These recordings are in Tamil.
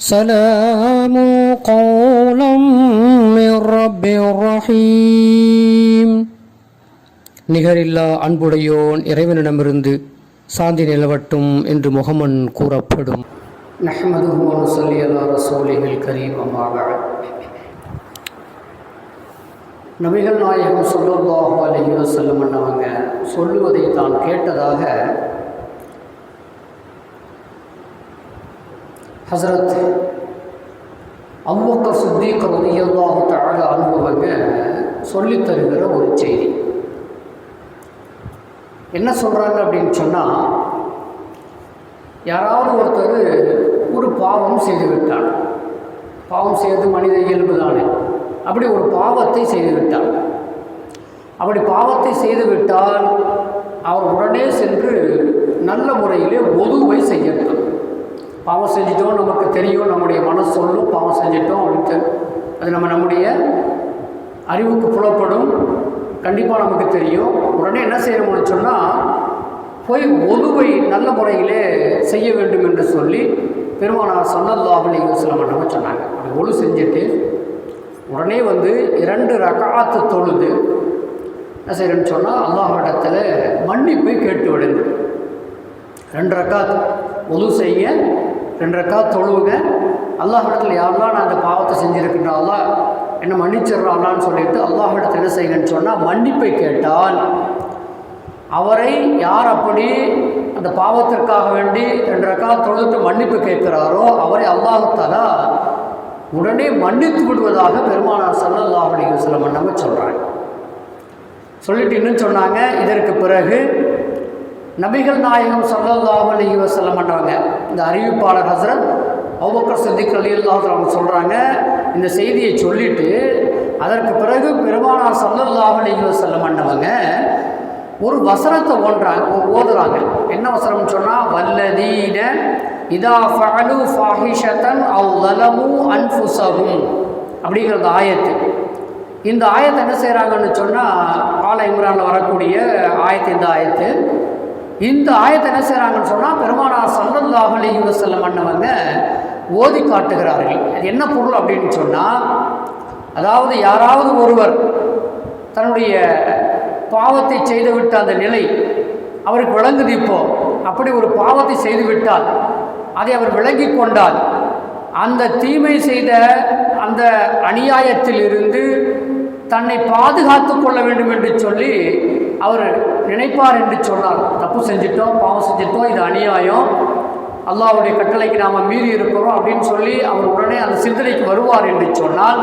سلام قولا من رب رحيم நிகரில்லா அன்புடையோன் இறைவனிடமிருந்து சாந்தி நிலவட்டும் என்று முகமன் கூறப்படும் நஹ்மதுஹு வ நுஸல்லி அலா ரசூலிஹில் கரீம் அம்மா பஅத் நபிகள் நாயகம் ஸல்லல்லாஹு அலைஹி வஸல்லம் அவங்க சொல்லுவதை தான் கேட்டதாக ஹசரத் அவ்வக்க சித்திக் ரலியல்லாஹு தஆலா அனுபவங்க சொல்லித் தருகிற ஒரு செய்தி. என்ன சொல்கிறாங்க அப்படின்னு சொன்னால் யாராவது ஒருத்தர் ஒரு பாவம் செய்து விட்டார் பாவம் செய்வது மனித இயல்பு தானே. அப்படி ஒரு பாவத்தை செய்து விட்டார் அப்படி பாவத்தை செய்து விட்டால் அவர் உடனே சென்று நல்ல முறையிலே ஒதுவை செய்யட்டும். பாவம் செஞ்சிட்டோம் நமக்கு தெரியும் நம்முடைய மனசு சொல்லும் பாவம் செஞ்சிட்டோம் அப்படின்னு அது நம்ம நம்முடைய அறிவுக்கு புலப்படும். கண்டிப்பாக நமக்கு தெரியும். உடனே என்ன செய்யணும்னு சொன்னால் போய் ஒதுவை நல்ல முறையிலே செய்ய வேண்டும் என்று சொல்லி பெருமானார் சல்லல்லாஹு அலைஹி வஸல்லம் நம்ம சொன்னாங்க. அப்படி ஒழு செஞ்சுட்டு உடனே வந்து இரண்டு ரகாத்து தொழுது என்ன செய்யணும்னு சொன்னால் அல்லாஹ் இடத்துல மன்னிப்பை கேட்டு விடுங்க. ரெண்டு ரக்காத்து. ஒழு செய்ய ரெண்டு ரக்காத் தொழுவுங்க. அல்லாஹிடத்தில் யாரெல்லாம் நான் அந்த பாவத்தை செஞ்சுருக்கின்ற அல்லாஹ் என்ன மன்னிச்சிடுறாங்களான்னு சொல்லிட்டு அல்லாஹிடத்தில் என்ன செய்யுங்கன்னு சொன்னால் மன்னிப்பை கேட்டால் அவரை யார் அப்படி அந்த பாவத்திற்காக வேண்டி ரெண்டு ரக்காத் தொழுத்து மன்னிப்பு கேட்கிறாரோ அவரை அல்லாஹத்தாலா உடனே மன்னித்து விடுவதாக பெருமானார் சல்லல்லாஹ் அலைஹி வஸல்லம் நம்ம சொல்கிறாங்க சொல்லிட்டு இன்னும் சொன்னாங்க இதற்கு பிறகு நபிகள் நாயகம் சல்லல்லாஹு அலைஹி வஸல்லம் பண்ணுறாங்க இந்த அறிவிப்பாளர் ஹசரத் அவ்வக்கர் சித்திக் அலி அவங்க சொல்கிறாங்க இந்த செய்தியை சொல்லிவிட்டு அதற்கு பிறகு பெருமானார் சல்லல்லாஹு அலைஹி வஸல்லம் பண்ணவங்க ஒரு வசனத்தை ஓன்றாங்க ஓதுறாங்க. என்ன வசனம்னு சொன்னால் வல்லதீன இதா ஃபலு ஃபாஹிஷத்தன் அவ் லலமு அன்ஃபுசஹும் அப்படிங்கிறது ஆயத்து. இந்த ஆயத்தை என்ன செய்கிறாங்கன்னு சொன்னால் ஆல இம்ரானில் வரக்கூடிய ஆயத்து இந்த ஆயத்து. இந்த ஆயத்தை என்ன செய்கிறாங்கன்னு சொன்னால் பெருமானார் சல்லல்லாஹு அலி வஸல்லம் அண்ணவங்க ஓதி காட்டுகிறார்கள். அது என்ன பொருள் அப்படின்னு சொன்னால் அதாவது யாராவது ஒருவர் தன்னுடைய பாவத்தை செய்துவிட்ட அந்த நிலை அவருக்கு விளங்குது இப்போ. அப்படி ஒரு பாவத்தை செய்துவிட்டால் அதை அவர் விளங்கி கொண்டால் அந்த தீமை செய்த அந்த அநியாயத்தில் இருந்து தன்னை பாதுகாத்து கொள்ள வேண்டும் என்று சொல்லி அவர் நினைப்பார் என்று சொன்னார். தப்பு செஞ்சிட்டோம் பாவம் செஞ்சிட்டோம் இது அநியாயம். அல்லாவுடைய கட்டளைக்கு நாம் மீறி இருக்கிறோம் அப்படின்னு சொல்லி அவர் உடனே அந்த சிந்தனைக்கு வருவார் என்று சொன்னால்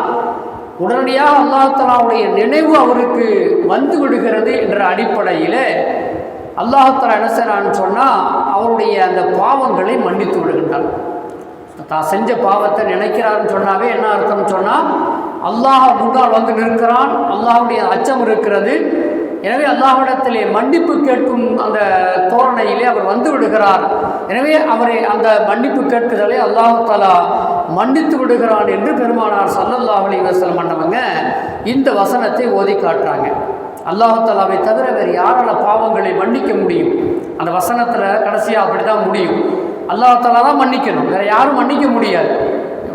உடனடியாக அல்லாஹாலாவுடைய நினைவு அவருக்கு வந்து விடுகிறது என்ற அடிப்படையில் அல்லாஹாலா என்ன செய்கிறான்னு சொன்னால் அவருடைய அந்த பாவங்களை மன்னித்து விடுகின்றார். தான் செஞ்ச பாவத்தை நினைக்கிறாருன்னு சொன்னாவே என்ன அர்த்தம்னு சொன்னால் அல்லாஹ் முன்னால் வந்து நிற்கிறான் அல்லாஹுடைய அச்சம் இருக்கிறது எனவே அல்லாஹிடத்திலே மன்னிப்பு கேட்கும் அந்த தோரணையிலே அவர் வந்து விடுகிறார். எனவே அவரை அந்த மன்னிப்பு கேட்குதலை அல்லாஹாலா மன்னித்து விடுகிறான் என்று பெருமானார் சல்லல்லாஹ் அலி வசலம் பண்ணவங்க இந்த வசனத்தை ஓதி காட்டுறாங்க. அல்லாஹாலாவை தவிர வேறு யாரால் பாவங்களை மன்னிக்க முடியும்? அந்த வசனத்தில் கடைசியாக அப்படி தான் முடியும் அல்லாஹாலா தான் மன்னிக்கணும். வேறு யாரும் மன்னிக்க முடியாது.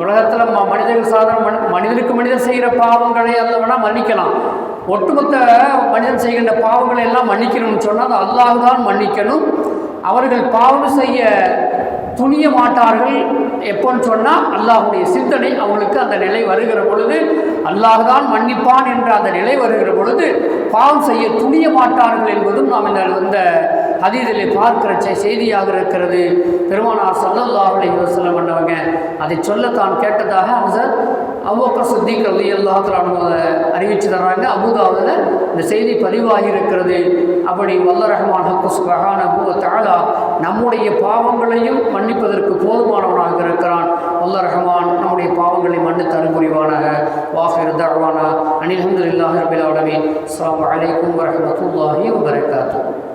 உலகத்தில் ம மனிதர்கள் சாதாரண மனி மனிதனுக்கு மனிதன் செய்கிற பாவங்களை அல்ல வேணால் மன்னிக்கலாம். ஒட்டுமொத்த மனிதன் செய்கின்ற பாவங்களை எல்லாம் மன்னிக்கணும்னு சொன்னால் அது அல்லாஹ் தான் மன்னிக்கணும். அவர்கள் பாவம் செய்ய துணிய மாட்டார்கள் எப்போன்னு சொன்னால் அல்லாஹுடைய சிந்தனை அவங்களுக்கு அந்த நிலை வருகிற பொழுது அல்லாஹ் தான் மன்னிப்பான் என்ற அந்த நிலை வருகிற பொழுது பாவம் செய்ய துணிய மாட்டார்கள் என்பதும் நாம் இந்த இந்த பார்க்கிற செய்தியாக இருக்கிறது. பெருமானார் சல்லல்லாஹ் அலி வசல்லம் பண்ணவங்க அதை சொல்லத்தான் கேட்டதாக ஹசரத் அவ்வக்கர் சித்திக் அலி அல்லாஹால அறிவிச்சு தர்றாங்க. அபுதாவில் இந்த செய்தி பதிவாகி இருக்கிறது. அப்படி வல்ல ரஹ்மான் ஹக்குஸ் ரஹான் அபு தாலா நம்முடைய பாவங்களையும் மன்னிப்பதற்கு போதுமானவனாக இருக்கிறான். வல்ல ரஹ்மான் நம்முடைய பாவங்களை மன்னித்து அனுபுரிவானாக வாஹிர் தவானா அனில் அஹமதுல்லாஹி ரபில் ஆலமீன். அஸ்ஸலாமு அலைக்கும் வரஹ்மத்துல்லாஹி வபரகாத்துஹு.